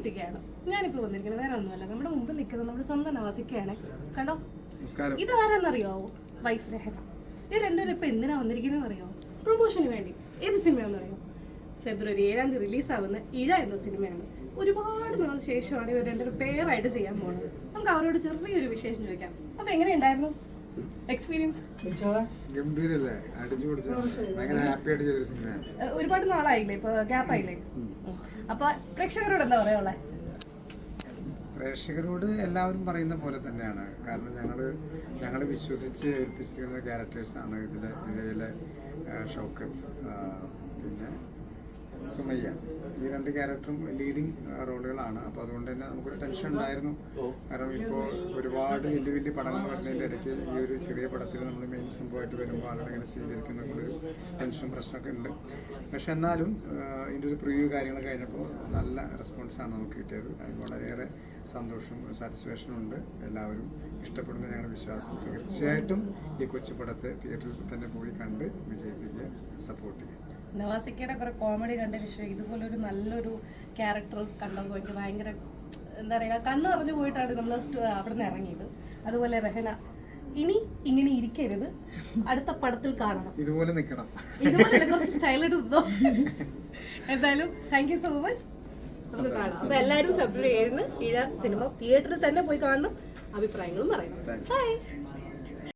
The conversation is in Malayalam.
എത്തിക്കുകയാണ്. ഞാനിപ്പോൾ വന്നിരിക്കുന്നത് വേറെ ഒന്നുമല്ല. നമ്മുടെ മുമ്പിൽ നിൽക്കുന്നത് നമ്മുടെ സ്വന്തം നവാസിക്കയാണ്. കണ്ടോ? ഇതാരെന്നറിയാവോ വൈഫ് രഹന. ഇത് രണ്ടുപേരും ഇപ്പൊ എന്തിനാ വന്നിരിക്കുന്നത് അറിയാവോ പ്രൊമോഷന് വേണ്ടി. ഏത് സിനിമയാണെന്ന് അറിയാം ഫെബ്രുവരി ഏഴാം തീയതി റിലീസാവുന്ന ഇഴ എന്ന സിനിമയാണ്. ഒരുപാട് നാൾ ശേഷമാണ് ഇവർ രണ്ടുപേരും പേരായിട്ട് ചെയ്യാൻ പോകുന്നത് നമുക്ക് അവരോട് ചെറിയൊരു വിശേഷം ചോദിക്കാം. അപ്പൊ എങ്ങനെയുണ്ടായിരുന്നു? എക്സ്പീരിയൻസ് ഗംഭീരല്ലേ? അടിച്ചു പൊടിച്ചു ഭയങ്കര ഹാപ്പി ആയിട്ട് ചെയ്തൊരു സിനിമയാണ് ഒരുപാട് നാളായില്ലേ? ഇപ്പൊ ഗ്യാപ്പ് ആയില്ലേ? അപ്പൊ പ്രേക്ഷകരോട് എന്താ പറയാ പ്രേക്ഷകരോട് എല്ലാവരും പറയുന്ന പോലെ തന്നെയാണ്. കാരണം ഞങ്ങൾ ഞങ്ങൾ വിശ്വസിച്ച് ഏൽപ്പിച്ചിരിക്കുന്ന ക്യാരക്ടേഴ്സാണ് ഇതിലെ ഇഴയിലെ ആ, ഷൗക്കത്ത്. പിന്നെ സുമയ്യ. ഈ രണ്ട് ക്യാരക്ടറും ലീഡിങ് റോളുകളാണ്. അപ്പോൾ അതുകൊണ്ട് തന്നെ നമുക്കൊരു ടെൻഷൻ ഉണ്ടായിരുന്നു. കാരണം ഇപ്പോൾ ഒരുപാട് വലിയ വലിയ പടങ്ങൾ വരുന്നതിന്റെ ഇടയ്ക്ക് ഈ ഒരു ചെറിയ പടത്തിൽ നമ്മൾ മെയിൻ സംഭവമായിട്ട് വരുമ്പോൾ ആളുകൾ സ്വീകരിക്കുന്ന ഒരു ടെൻഷൻ പ്രശ്നമൊക്കെ ഉണ്ട്. പക്ഷെ എന്നാലും ഇതിന്റെ ഇതിന്റെ ഒരു പ്രിവ്യൂ കാര്യങ്ങൾ കഴിഞ്ഞപ്പോൾ നല്ല റെസ്പോൺസാണ് നമുക്ക് കിട്ടിയത്. അതിൽ വളരെയേറെ സന്തോഷം സാറ്റിസ്ഫാക്ഷനും ഉണ്ട്. എല്ലാവരും ഇഷ്ടപ്പെടുന്ന ഞങ്ങളുടെ വിശ്വാസം. തീർച്ചയായിട്ടും ഈ കൊച്ചുപടത്തെ തിയേറ്ററിൽ തന്നെ പോയി കണ്ട് വിജയിപ്പിക്കുക സപ്പോർട്ട് ചെയ്യുക. നവാസിക്കയുടെ കുറെ കോമഡി കണ്ടതിന് ഇതുപോലെ ഒരു നല്ലൊരു ക്യാരക്ടർ കണ്ടപ്പോൾ എനിക്ക് ഭയങ്കര എന്താ പറയുക കണ്ണ് നിറഞ്ഞു പോയിട്ടാണ് നമ്മൾ അവിടെ നിന്ന് ഇറങ്ങിയത്. അതുപോലെ രഹന ഇനി ഇങ്ങനെ ഇരിക്കരുത്. അടുത്ത പടത്തിൽ കാണണം. ഇതുപോലെ നിൽക്കണം ഇതുപോലെ കുറച്ച് സ്റ്റൈലായിട്ട് നിന്നോ എന്തായാലും താങ്ക് യു സോ മച്ച് നമുക്ക് കാണാം. അപ്പൊ എല്ലാവരും ഫെബ്രുവരി ഏഴിന് ഇഴ സിനിമ തിയേറ്ററിൽ തന്നെ പോയി കാണണം. അഭിപ്രായങ്ങളും പറയണം. ബൈ